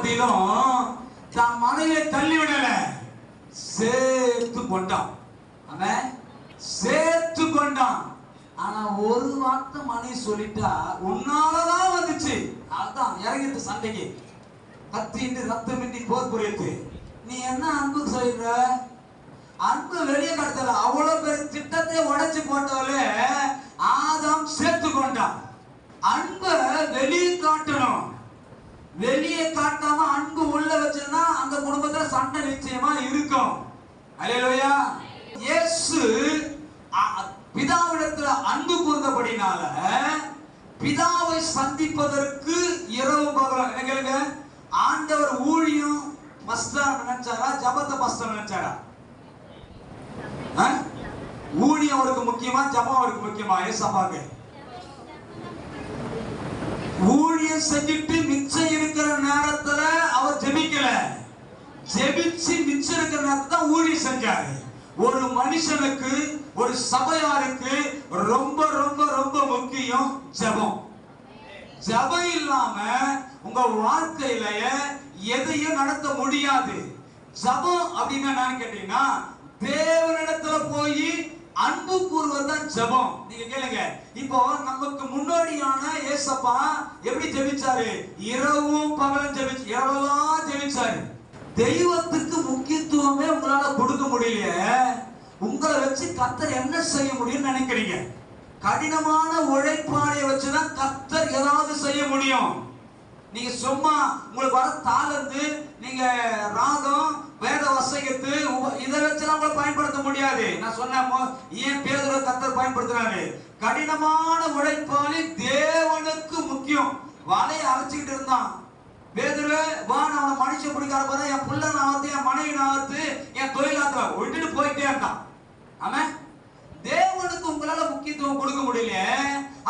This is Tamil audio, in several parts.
மத்தியிலும் தான் மனைவியை தள்ளி விடல. சேர்த்து கொண்டான். அவன் சேர்த்து கொண்டான். ஆனா ஒரு வார்த்தை மனைவி சொல்லிட்டா உன்னாலதான் வந்துச்சு. அதுதான் இறங்கிட்டு சண்டைக்கு. கத்தின்றி ரத்தமின்றி போர் புரியுது நீ என்ன அன்பு சொல்ற? அன்பு வெளியே கடத்தல அவ்வளவு பெரிய திட்டத்தை உடைச்சு போட்டவளே ஆதாம் சேர்த்து கொண்டான். அன்பை வெளியே காட்டணும். வெளியே காட்டாம அன்பு உள்ள வச்சிருந்தா அந்த குடும்பத்துல சண்டை நிச்சயமா இருக்கும். அல்லேலூயா. இயேசு அ- பிதாவிடத்துல அன்பு கூர்ந்தபடினால பிதாவை சந்திப்பதற்கு இரவு பகலும் என்ன கேளுங்க? ஆண்டவர் ஊழியம் மஸ்டா நினைச்சாரா? ஜபத்தை மஸ்டா நினைச்சாரா? ஆ? ஊழியம் அவருக்கு முக்கியமா ஜபம் அவருக்கு முக்கியமா? ஏசப்பாக்கு ஊழியம் செஞ்சுட்டு மிச்சம் இருக்கிற நேரத்துல அவர் ஜெபிக்கல. ஜெபிச்சு மிச்சம் இருக்கிற நேரத்துல தான் ஊழியம் செஞ்சாரு. ஒரு மனுஷனுக்கு ஒரு சபையாருக்கு ரொம்ப ரொம்ப ரொம்ப முக்கியம் ஜெபம். ஜெபம் இல்லாம உங்க வாழ்க்கையில எதையும் நடத்த முடியாது. ஜபம் அப்படின்னு என்னன்னு கேட்டீங்கன்னா தேவனிடத்துல போய் அன்பு கூறுவதுதான் ஜெபம். நீங்க கேளுங்க. இப்போ நமக்கு முன்னோடியான ஏசப்பா எப்படி ஜெபிச்சாரு? இரவும் பகலும் ஜெபிச்சு இரவெல்லாம் ஜெபிச்சாரு. தெய்வத்துக்கு முக்கியத்துவமே உங்களால கொடுக்க முடியல உங்களை வச்சு கத்தர் என்ன செய்ய முடியும்னு நினைக்கிறீங்க? கடினமான உழைப்பாளைய வச்சுதான் கத்தர் ஏதாவது செய்ய முடியும். நீங்க சும்மா உங்களுக்கு வர தாளந்து நீங்க வேத இதை வச்சு நம்மளை பயன்படுத்த முடியாது. நான் சொன்ன ஏன் பேதுரு கத்தர் பயன்படுத்துறாரு. கடினமான உழைப்பாளி தேவனுக்கு முக்கியம். வலையை அரைச்சிக்கிட்டு இருந்தான். பேதுரு வா நான் அவனை பிடிக்காத போறேன் என் புள்ள நான் என் மனைவி நான் வந்து என் தொழிலாத்த விட்டுட்டு போயிட்டே இருந்தான். ஆமா தேவனுக்கு உங்களால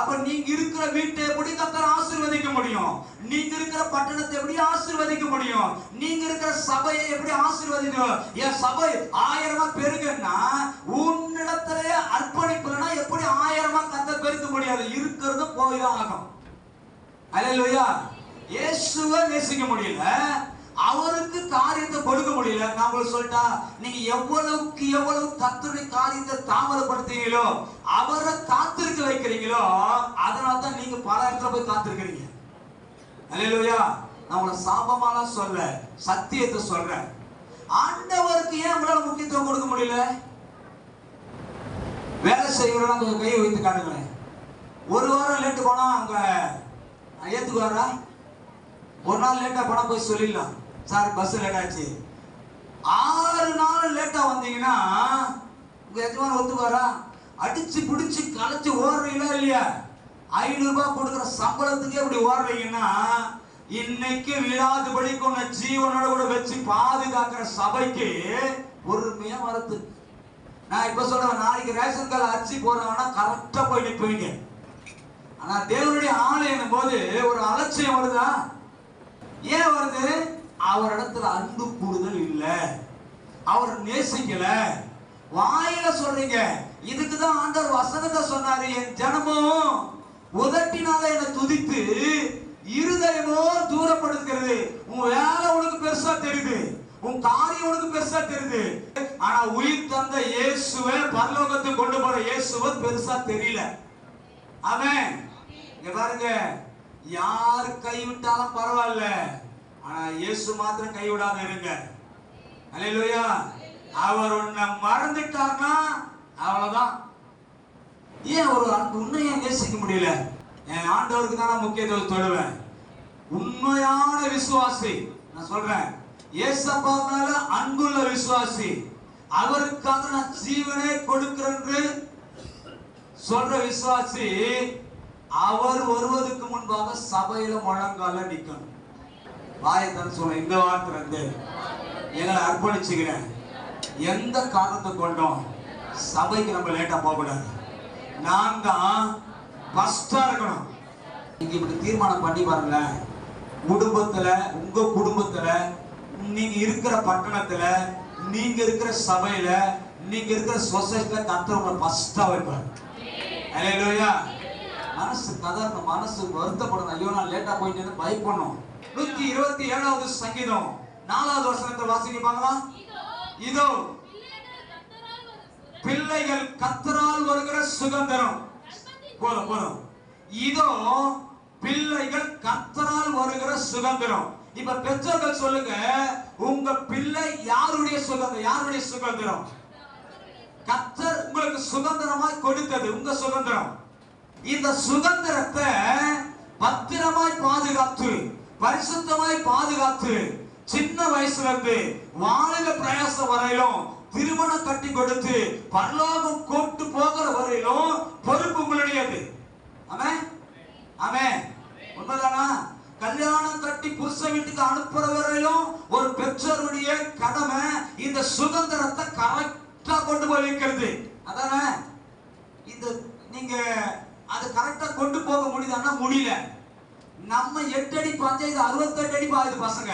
அப்ப நீங்க இருக்கிற வீட்டை எப்படி கத்தர் ஆசிர்வதிக்க முடியும்? நீங்க இருக்கிற பட்டணத்தை எப்படி ஆசீர்வதிக்க முடியும்? நீங்க இருக்கிற சபையை எப்படி ஆசிர்வதிக்க என் சபை ஆயிரமா பெருகன்னா உன்னிடத்திலே அர்ப்பணிப்புனா எப்படி ஆயிரமா கத்த பெருக்க முடியாது இருக்கிறது போய்தான் ஆகும் அல்லேலூயா இயேசுவை நேசிக்க முடியல. அவருக்கு காரியத்தை கொடுக்க முடியல. நான் உங்களுக்கு சொல்லிட்டா நீங்க எவ்வளவுக்கு எவ்வளவு கத்துடைய காரியத்தை தாமதப்படுத்துறீங்களோ அவரை காத்திருக்க வைக்கிறீங்களோ அதனால தான் நீங்க பல இடத்துல போய் காத்திருக்கிறீங்க. அல்லையா நான் உங்களை சாபமாலாம் சொல்ல சத்தியத்தை சொல்றேன். ஆண்டவருக்கு ஏன் உங்களால முக்கியத்துவம் கொடுக்க முடியல? வேலை செய்கிறவங்க கொஞ்சம் கையை வைத்து காட்டுங்களேன். ஒரு வாரம் லேட்டு போனா அவங்க ஏத்துக்குவாரா ஒரு நாள் லேட்டா பணம் போய் சொல்லிடலாம். சார் பஸ் லேட் ஆச்சு. ஆறு நாள் லேட்டா வந்தீங்கன்னா உங்க எஜமான் ஒத்துக்குவாரா? அடிச்சு பிடிச்சு கலைச்சு ஓடுறீங்களா இல்லையா? ஐநூறு ரூபாய் கொடுக்குற சம்பளத்துக்கே இப்படி ஓடுறீங்கன்னா இன்னைக்கு விழாது கொண்ட ஜீவனோட கூட வச்சு பாதுகாக்கிற சபைக்கு பொறுமையா வரது நான் இப்ப சொல்றேன் நாளைக்கு ரேஷன் கார்டு அரிசி போறவனா கரெக்டா போய் நிற்பீங்க. ஆனா தேவனுடைய ஆலயம் போது ஒரு அலட்சியம் வருதா? ஏன் வருது? அவரிடத்துல அன்பு கூடுதல் இல்ல. அவர் நேசிக்கல. வாயில சொல்றீங்க. இதுக்கு தான் ஆண்டவர் வசனத்தை சொன்னாரு என் ஜனமும் உதட்டினால என்னை துதித்து இருதயமோ தூரப்படுத்துகிறது. உன் வேலை உனக்கு பெருசா தெரியுது. உன் காரியம் உனக்கு பெருசா தெரியுது. ஆனா உயிர் தந்த இயேசுவை பரலோகத்துக்கு கொண்டு போற இயேசுவை பெருசா தெரியல. அவன் இங்க பாருங்க. யார் கைவிட்டாலும் பரவாயில்ல. ஆனா இயேசு மாத்திரம் கைவிடாம இருங்க. அலையிலோயா அவர் உன்னை மறந்துட்டார்னா அவ்வளவுதான். ஏன் ஒரு அன்பு? உன்னை ஏன் நேசிக்க முடியல? என் ஆண்டவருக்கு தான் நான் முக்கியத்துவம் தொடுவேன். உண்மையான விசுவாசி. நான் சொல்றேன். ஏசப்பா மேல அன்புள்ள விசுவாசி. அவருக்காக நான் ஜீவனே கொடுக்கிறேன் சொல்ற விசுவாசி அவர் வருவதற்கு முன்பாக சபையில முழங்கால நிக்கணும். வாயத்தான் சொல்ல இந்த வார்த்தை வந்து எங்களை அர்ப்பணிச்சுக்கிறேன். எந்த காரணத்தை கொண்டோம் சபைக்கு நம்ம லேட்டா போக கூடாது நான் தான் இருக்கணும். நீங்க இப்படி தீர்மானம் பண்ணி பாருங்களேன். குடும்பத்துல உங்க குடும்பத்துல நீங்க இருக்கிற பட்டணத்துல நீங்க இருக்கிற சபையில நீங்க இருக்கிற சொசைட்டில கத்தர் உங்களை ஃபர்ஸ்டா வைப்பாரு அல்லேலூயா மனசு கதறணும் மனசு வருத்தப்படணும். ஐயோ நான் லேட்டா போயிட்டு பயப்படணும். நூத்தி இருபத்தி ஏழாவது சங்கீதம். நாலாவது வருஷத்தை வாசிக்க பாக்கலாம் இதோ பிள்ளைகள் கத்தரால் வருகிற சுதந்திரம். போதும் போதும். இதோ பிள்ளைகள் கத்தரால் வருகிற சுதந்திரம். இப்ப பெற்றோர்கள் சொல்லுங்க உங்க பிள்ளை யாருடைய சுதந்திரம்? யாருடைய சுதந்திரம்? கத்தர் உங்களுக்கு சுதந்திரமாய் கொடுத்தது உங்க சுதந்திரம். இந்த சுதந்திரத்தை பத்திரமாய் பாதுகாத்து பரிசுத்தமாய் பாதுகாத்து சின்ன வயசுல இருந்து வாலிப பிரயாசம் வரையிலும் திருமணம் கட்டி கொடுத்து பரலோகம் கூட்டு போகிற வரையிலும் பொறுப்பு உங்களுடையது. ஆமென்? ஆமென். உண்மைதானா? கல்யாணம் கட்டி புருஷ வீட்டுக்கு அனுப்புற வரையிலும் ஒரு பெற்றோருடைய கடமை இந்த சுதந்திரத்தை கரெக்டா கொண்டு போய் வைக்கிறது. அதானே? இந்த நீங்க அது கரெக்டாக கொண்டு போக முடியுதான்னா முடியல. நம்ம எட்டு அடி பாஞ்சா இது அறுபத்தெட்டு அடி பாயுது பசங்க.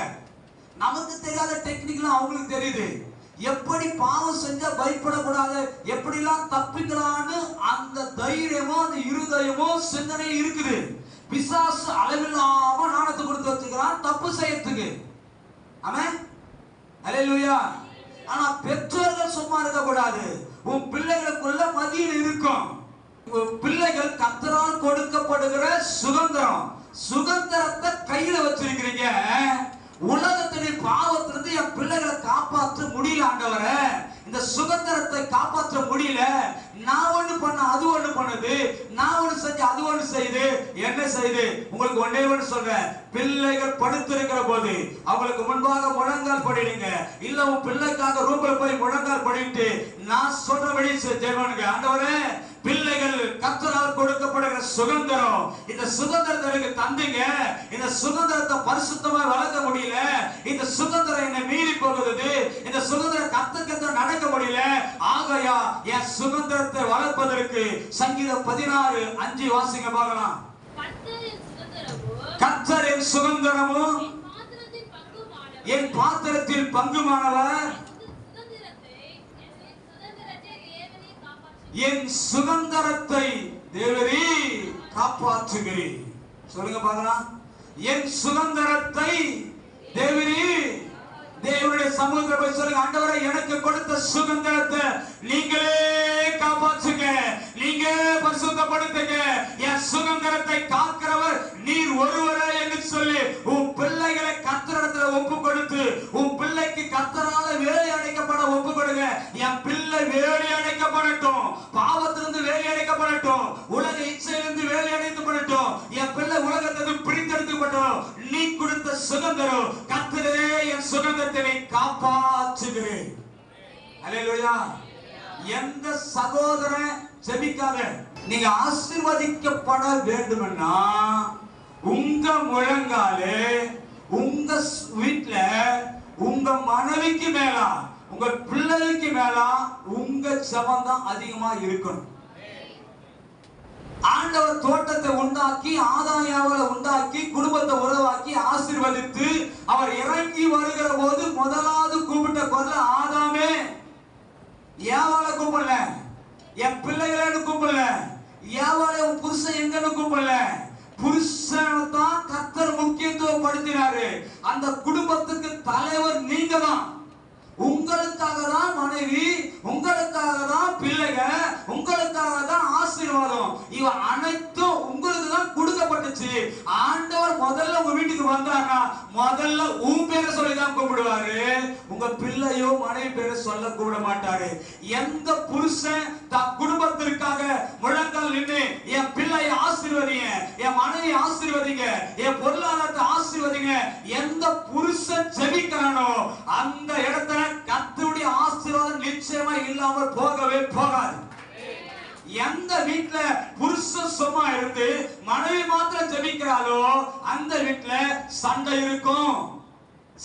நமக்கு தெரியாத டெக்னிக்லாம் அவங்களுக்கு தெரியுது. எப்படி பாவம் செஞ்சா பயப்படக்கூடாது? எப்படிலாம் தப்பிக்கலான்னு அந்த தைரியமோ அந்த இருதயமோ சிந்தனை இருக்குது. பிசாசு அளவில்லாம நாணத்தை கொடுத்து வச்சுக்கிறான் தப்பு செய்யறதுக்கு. ஆமே அலையிலுயா ஆனா பெற்றோர்கள் சும்மா இருக்க கூடாது உன் பிள்ளைகளுக்குள்ள மதியில் இருக்கும். பிள்ளைகள் கத்தரால் கொடுக்கப்படுகிற சுதந்திரம். சுதந்திரத்தை கையில வச்சிருக்கிறீங்க. உலகத்தினுடைய பாவத்திலிருந்து என் பிள்ளைகளை காப்பாற்ற முடியல ஆண்டவரே. இந்த சுதந்திரத்தை காப்பாற்ற முடியல. நான் ஒண்ணு பண்ண அது ஒண்ணு பண்ணுது. நான் ஒண்ணு செஞ்சு அது ஒண்ணு செய்யுது. என்ன செய்யுது? உங்களுக்கு ஒன்னே ஒண்ணு சொல்றேன். பிள்ளைகள் படுத்திருக்கிற போது அவங்களுக்கு முன்பாக முழங்கால் படிடுங்க இல்ல உன் பிள்ளைக்காக ரூம்ல போய் முழங்கால் படிட்டு நான் சொல்றபடி செய்வானுங்க ஆண்டவரே பிள்ளைகள் கத்தரால் கொடுக்கப்படுகிற சுதந்திரம். இந்த சுதந்திரத்தை எனக்கு தந்தீங்க. இந்த சுதந்திரத்தை பரிசுத்தமா வளர்க்க முடியல. இந்த சுதந்திரம் என்னை மீறி போகுது. இந்த சுதந்திரம் கத்த கத்த நடக்க முடியல. ஆகையா என் சுதந்திரத்தை வளர்ப்பதற்கு சங்கீதம் பதினாறு அஞ்சு வாசிங்க பார்க்கலாம். கத்தரின் சுதந்திரமும் என் பாத்திரத்தின் பங்குமானவர். என் சுதந்திரத்தை தேவரே காப்பாற்றுகிறேன். சொல்லுங்க பாக்கலாம் என் சுதந்திரத்தை தேவரே தேவனுடைய சமூகத்தில் போய் சொல்லுங்க ஆண்டவரை எனக்கு கொடுத்த சுதந்திரத்தை நீங்களே காப்பாற்றுங்க. நீங்க பரிசுத்தப்படுத்துங்க. என் சுதந்திரத்தை காக்கிறவர் நீர் ஒருவரே என்று சொல்லி உன் பிள்ளைகளை கத்தரிடத்துல ஒப்பு கொடுத்து உன் பிள்ளைக்கு கத்தரால வேலை அடைக்கப்பட ஒப்பு கொடுங்க. என் பிள்ளை வேலையா அடைக்கப்படட்டும். பாவத்திலிருந்து வேலை அடைக்கப்படட்டும். உலக இச்சையிலிருந்து வேலை அடைக்கப்படட்டும். என் பிள்ளை உலகத்திலிருந்து பிரித்தெடுக்கப்பட்டோம் நீ கொடுத்த சுதந்திரம் கத்தரே என் சுதந்திரத்தை காப்பாற்றுகிறேன். அல்லேலூயா எந்த சகோதரன் ஜெபிக்காத நீங்க ஆசிர்வதிக்கப்பட வேண்டும்னா உங்க முழங்காலே உங்க வீட்டுல உங்க மனைவிக்கு மேலா உங்க பிள்ளைக்கு மேலா உங்க ஜெபம் தான் அதிகமா இருக்கணும். ஆண்டவர் தோட்டத்தை உண்டாக்கி ஆதாயாவலை உண்டாக்கி குடும்பத்தை உருவாக்கி ஆசிர்வதித்து அவர் இறங்கி வருகிற போது முதலாவது கூப்பிட்ட குரல் ஆதாமே ஏவாளை கூப்பிடல. என் பிள்ளைகளை கூப்பிடல. ஏவாளை உன் புருஷன் எங்கன்னு கூப்பிடல. புருஷனை தான் கத்தர் முக்கியத்துவப்படுத்தினாரு. அந்த குடும்பத்துக்கு தலைவர் நீங்க தான் உங்களுக்காக தான் மனைவி உங்களுக்காக தான் பிள்ளைங்க உங்களுக்காக தான் ஆசீர்வாதம். இவ அனைத்தும் உங்களுக்கு தான் கொடுக்கப்பட்டுச்சு. ஆண்டவர் முதல்ல உங்க வீட்டுக்கு வந்தாருன்னா முதல்ல உன் பேரை சொல்லி தான் கூப்பிடுவாரு உங்க பிள்ளையோ மனைவி பேரை சொல்ல கூட மாட்டாரு. எந்த புருஷன் தன் குடும்பத்திற்காக முழங்கால் நின்று என் பிள்ளைய ஆசீர்வதிங்க என் மனைவி ஆசீர்வதிங்க என் பொருளாதாரத்தை ஆசீர்வதிங்க எந்த புருஷன் ஜெபிக்கிறானோ அந்த இல்லாமல் போகவே போகாது. எந்த வீட்டுல புருஷன் சும்மா இருந்து மனைவி மாத்திரம் ஜெபிக்கிறாளோ அந்த வீட்டுல சண்டை இருக்கும்.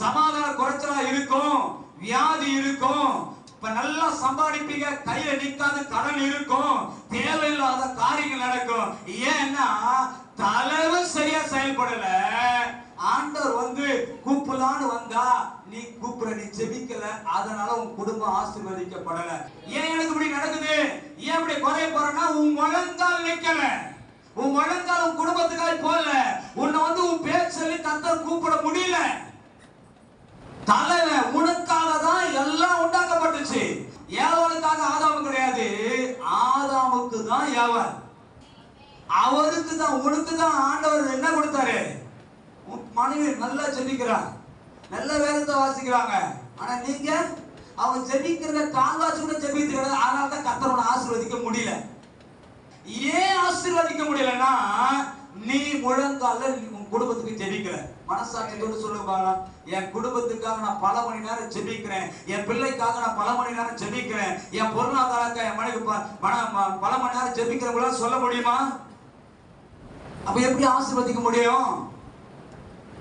சமாதான குறைச்சலா இருக்கும். வியாதி இருக்கும். இப்ப நல்லா சம்பாதிப்பீங்க கையில நிக்காத கடன் இருக்கும். தேவையில்லாத காரியங்கள் நடக்கும். ஏன்னா தலைவர் சரியா செயல்படல. ஆண்டவர் வந்து கூப்பிடலான்னு வந்தா நீ கூப்பிட நீ ஜெபிக்கல அதனால உன் குடும்பம் ஆசீர்வதிக்கப்படல. ஏன் எனக்கு இப்படி நடக்குது? ஏன் இப்படி குறைய போறேன்னா உன் முழங்கால் நிக்கல. உன் முழங்கால் உன் குடும்பத்துக்காய் போடல உன்னை வந்து உன் பேர் சொல்லி கத்தர் கூப்பிட முடியல. தலைவன் உனக்காக தான் எல்லாம் உண்டாக்கப்பட்டுச்சு. ஏவனுக்காக ஆதாம் கிடையாது. ஆதாமுக்கு தான் ஏவன் அவருக்கு தான் உனக்கு தான் ஆண்டவர் என்ன கொடுத்தாரு? உன் மனைவி நல்லா ஜெபிக்கிறான் நல்ல வேதத்தை வாசிக்கிறாங்க. ஆனா நீங்க அவங்க ஜெபிக்கிறத கால்வாசி கூட ஜெபித்து அதனால தான் கத்தரோட ஆசீர்வதிக்க முடியல. ஏன் ஆசீர்வதிக்க முடியலன்னா நீ முழங்கால நீ உன் குடும்பத்துக்கு ஜெபிக்கிற. மனசாட்சியோடு சொல்லுங்க என் குடும்பத்துக்காக நான் பல மணி நேரம் ஜெபிக்கிறேன். என் பிள்ளைக்காக நான் பல மணி நேரம் ஜெபிக்கிறேன். என் பொருளாதாரத்தை என் மனைவி மன- பல மணி நேரம் ஜெபிக்கிறவங்களாம் சொல்ல முடியுமா? அப்ப எப்படி ஆசீர்வதிக்க முடியும்?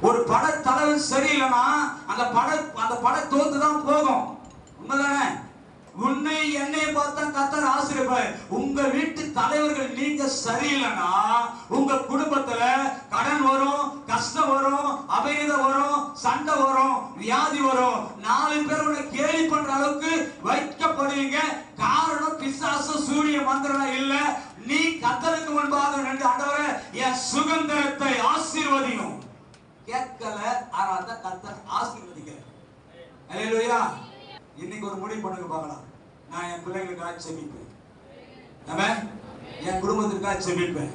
ஒரு பட தலைவன் சரியில்லைன்னா அந்த பட அந்த பட தோத்து தான் போகும். உண்மைதானே? உன்னை என்னை பார்த்தா கத்தர் ஆசிரியப்பார் உங்க வீட்டு தலைவர்கள் நீங்க சரியில்லைன்னா உங்க குடும்பத்துல கடன் வரும் கஷ்டம் வரும் அபேதம் வரும் சண்டை வரும் வியாதி வரும். நாலு பேர் உன்னை கேலி பண்ற அளவுக்கு வைக்கப்படுவீங்க. காரணம் பிசாசு சூரிய மந்திரம் இல்ல. நீ கத்தருக்கு முன்பாக நின்று ஆண்டவரே என் சுதந்திரத்தை ஆசீர்வதியும். கேட்கல ஆனா அந்த கர்த்தர் ஆசீர்வதிக்கிறார். அல்லேலூயா இன்னைக்கு ஒரு முடிவு பண்ணுங்க பார்க்கலாம். நான் என் பிள்ளைகளுக்காக செமிப்பேன் என் குடும்பத்திற்காக செமிப்பேன்